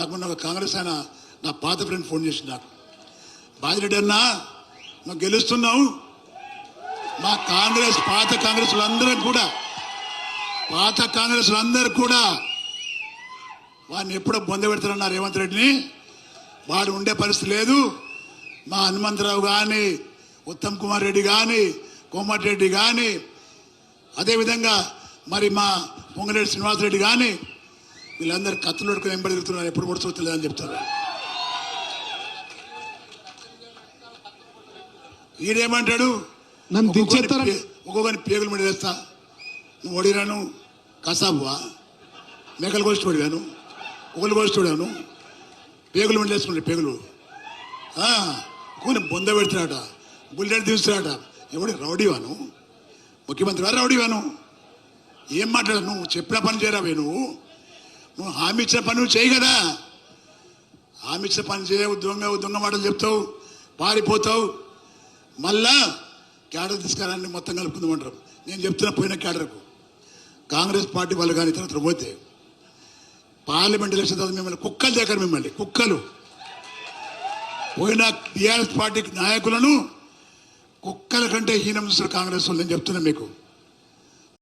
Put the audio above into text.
నాకు మొన్న ఒక కాంగ్రెస్ ఆయన నా పాత ఫ్రెండ్ ఫోన్ చేసి నాకు బాజిరెడ్డి అన్నా నువ్వు గెలుస్తున్నావు. మా కాంగ్రెస్ పాత కాంగ్రెస్ అందరూ కూడా పాత కాంగ్రెస్ అందరు కూడా వాడిని ఎప్పుడో బొంద పెడతారన్నారు రేవంత్ రెడ్డిని. వాడు ఉండే పరిస్థితి లేదు. మా హనుమంతరావు కానీ ఉత్తమ్ కుమార్ రెడ్డి కానీ కోమటిరెడ్డి కానీ అదేవిధంగా మరి మా పొంగిరెడ్డి శ్రీనివాసరెడ్డి కానీ వీళ్ళందరూ కత్తులు పడుకుని వెంబడి తిరుగుతున్నారు ఎప్పుడు పొడుచుకోలేదు అని చెప్తారు. ఈడేమంటాడు? నన్ను దించేస్తారని. ఒక్కొక్కరిని పేగులు మీద వేస్తా. నువ్వు ఓడిరాను కసాబువా? మేకలు కోసి చూడాను ఒకళ్ళు కోసి చూడాను పేగులు మీద వేసుకుంటే పేగులు. కొన్ని బొంద పెడుతున్నాట బుల్లెట్ తీస్తున్నాట ఎవడు? రౌడీవాను? ముఖ్యమంత్రి వారు రౌడీవాను. ఏం మాట్లాడు నువ్వు చెప్పిన పని చేయరావే నువ్వు? నువ్వు హామీ ఇచ్చిన పని నువ్వు చేయి కదా. హామీ ఇచ్చిన పని చేయవు దొంగ దొంగ మాటలు చెప్తావు పారిపోతావు. మళ్ళా క్యాడర్ తీసుకురాన్ని మొత్తం కలుపుకుందామంటారు నేను చెప్తున్నా పోయిన క్యాడర్కు. కాంగ్రెస్ పార్టీ వాళ్ళు కానీ ఇతర పోతే పార్లమెంట్ ఎలక్షన్ తర్వాత మిమ్మల్ని కుక్కలు దగ్గర మిమ్మల్ని కుక్కలు. పోయిన టీఆర్ఎస్ పార్టీ నాయకులను కుక్కల కంటే హీనం చూస్తారు కాంగ్రెస్ వాళ్ళు నేను చెప్తున్నా మీకు.